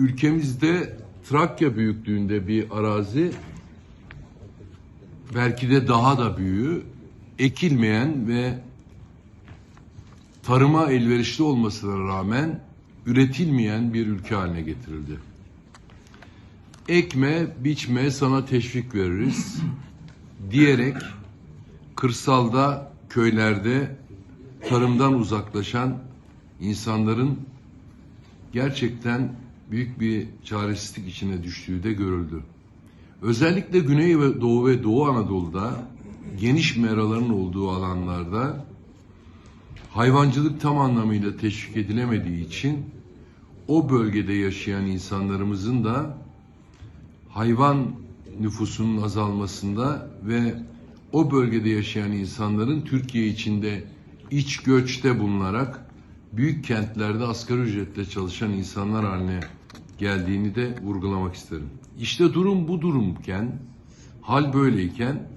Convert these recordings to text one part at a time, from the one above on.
Ülkemizde Trakya büyüklüğünde bir arazi belki de daha da büyüğü ekilmeyen ve tarıma elverişli olmasına rağmen üretilmeyen bir ülke haline getirildi. Ekme, biçme, sana teşvik veririz diyerek kırsalda, köylerde tarımdan uzaklaşan insanların gerçekten büyük bir çaresizlik içine düştüğü de görüldü. Özellikle Güney ve Doğu ve Doğu Anadolu'da geniş meraların olduğu alanlarda hayvancılık tam anlamıyla teşvik edilemediği için o bölgede yaşayan insanlarımızın da hayvan nüfusunun azalmasında ve o bölgede yaşayan insanların Türkiye içinde iç göçte bulunarak büyük kentlerde asgari ücretle çalışan insanlar haline geldiğini de vurgulamak isterim. İşte durum bu durumken, hal böyleyken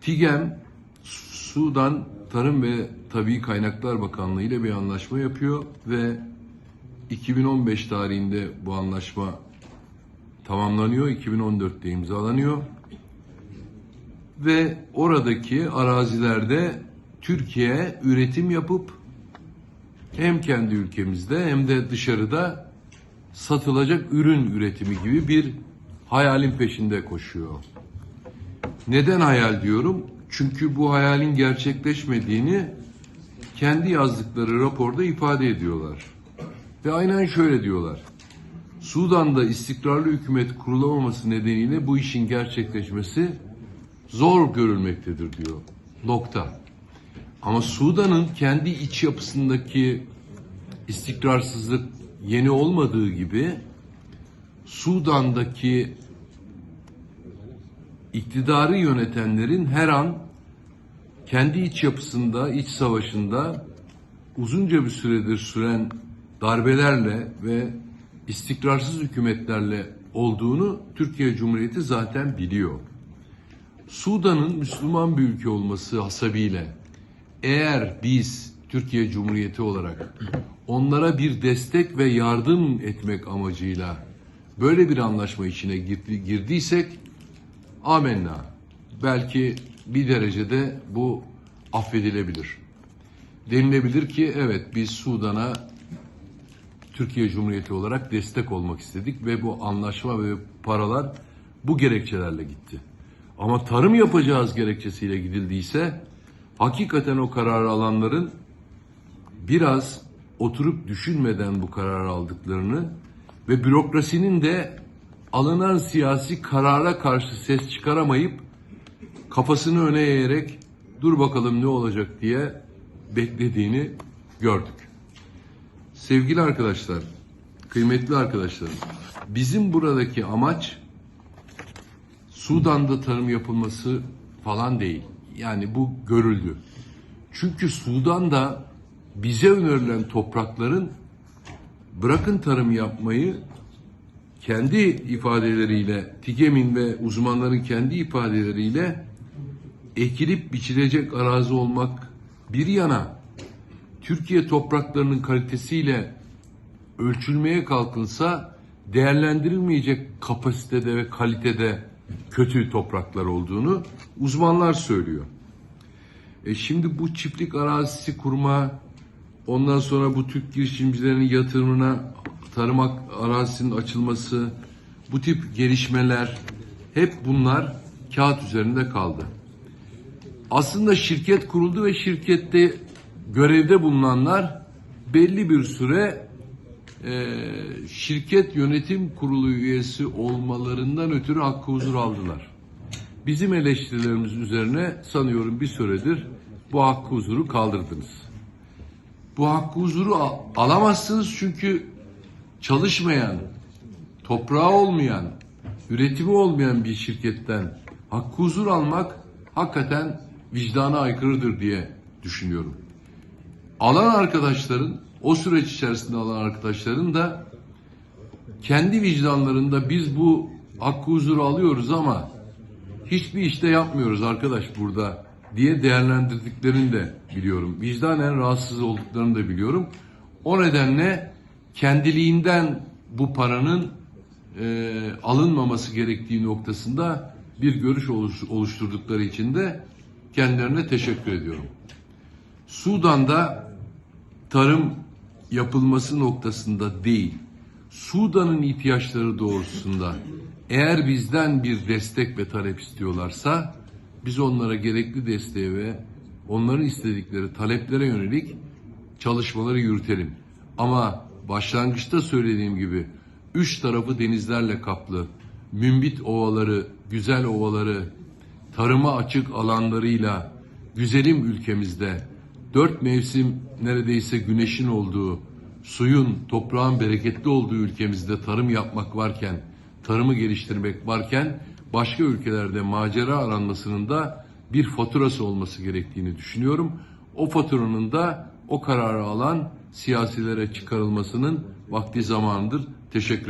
TİGEM Sudan Tarım ve Tabii Kaynaklar Bakanlığı ile bir anlaşma yapıyor ve 2015 tarihinde bu anlaşma tamamlanıyor, 2014'te imzalanıyor ve oradaki arazilerde Türkiye üretim yapıp hem kendi ülkemizde hem de dışarıda satılacak ürün üretimi gibi bir hayalin peşinde koşuyor. Neden hayal diyorum? Çünkü bu hayalin gerçekleşmediğini kendi yazdıkları raporda ifade ediyorlar. Ve aynen şöyle diyorlar. Sudan'da istikrarlı hükümet kurulamaması nedeniyle bu işin gerçekleşmesi zor görülmektedir diyor. Nokta. Ama Sudan'ın kendi iç yapısındaki istikrarsızlık yeni olmadığı gibi Sudan'daki iktidarı yönetenlerin her an kendi iç yapısında, iç savaşında uzunca bir süredir süren darbelerle ve istikrarsız hükümetlerle olduğunu Türkiye Cumhuriyeti zaten biliyor. Sudan'ın Müslüman bir ülke olması hasebiyle eğer biz Türkiye Cumhuriyeti olarak onlara bir destek ve yardım etmek amacıyla böyle bir anlaşma içine girdi, girdiysek amenna. Belki bir derecede bu affedilebilir. Denilebilir ki evet biz Sudan'a Türkiye Cumhuriyeti olarak destek olmak istedik ve bu anlaşma ve paralar bu gerekçelerle gitti. Ama tarım yapacağız gerekçesiyle gidildiyse hakikaten o kararı alanların biraz oturup düşünmeden bu kararı aldıklarını ve bürokrasinin de alınan siyasi karara karşı ses çıkaramayıp kafasını öne eğerek dur bakalım ne olacak diye beklediğini gördük. Sevgili arkadaşlar, kıymetli arkadaşlar, bizim buradaki amaç Sudan'da tarım yapılması falan değil. Yani bu görüldü. Çünkü Sudan'da bize önerilen toprakların bırakın tarım yapmayı kendi ifadeleriyle, TİGEM'in ve uzmanların kendi ifadeleriyle ekilip biçilecek arazi olmak bir yana Türkiye topraklarının kalitesiyle ölçülmeye kalkılsa değerlendirilmeyecek kapasitede ve kalitede kötü topraklar olduğunu uzmanlar söylüyor. E şimdi bu çiftlik arazisi kurma, ondan sonra bu Türk girişimcilerinin yatırımına tarım arazisinin açılması, bu tip gelişmeler hep bunlar kağıt üzerinde kaldı. Aslında şirket kuruldu ve şirkette görevde bulunanlar belli bir süre e, şirket yönetim kurulu üyesi olmalarından ötürü hakkı huzur aldılar. Bizim eleştirilerimiz üzerine sanıyorum bir süredir bu hakkı huzuru kaldırdınız. Bu hakkı huzuru al- alamazsınız çünkü çalışmayan, toprağı olmayan, üretimi olmayan bir şirketten hakkı huzur almak hakikaten vicdana aykırıdır diye düşünüyorum. Alan arkadaşların, o süreç içerisinde alan arkadaşların da kendi vicdanlarında biz bu hakkı huzuru alıyoruz ama hiçbir işte yapmıyoruz arkadaş burada diye değerlendirdiklerini de biliyorum. Vicdanen rahatsız olduklarını da biliyorum. O nedenle kendiliğinden bu paranın e, alınmaması gerektiği noktasında bir görüş oluş- oluşturdukları için de kendilerine teşekkür ediyorum. Sudan'da tarım yapılması noktasında değil, Sudan'ın ihtiyaçları doğrultusunda eğer bizden bir destek ve talep istiyorlarsa biz onlara gerekli desteğe ve onların istedikleri taleplere yönelik çalışmaları yürütelim. Ama başlangıçta söylediğim gibi üç tarafı denizlerle kaplı, mümbit ovaları, güzel ovaları, tarıma açık alanlarıyla güzelim ülkemizde dört mevsim neredeyse güneşin olduğu, suyun, toprağın bereketli olduğu ülkemizde tarım yapmak varken, tarımı geliştirmek varken başka ülkelerde macera aranmasının da bir faturası olması gerektiğini düşünüyorum. O faturanın da o kararı alan siyasilere çıkarılmasının vakti zamanıdır. Teşekkür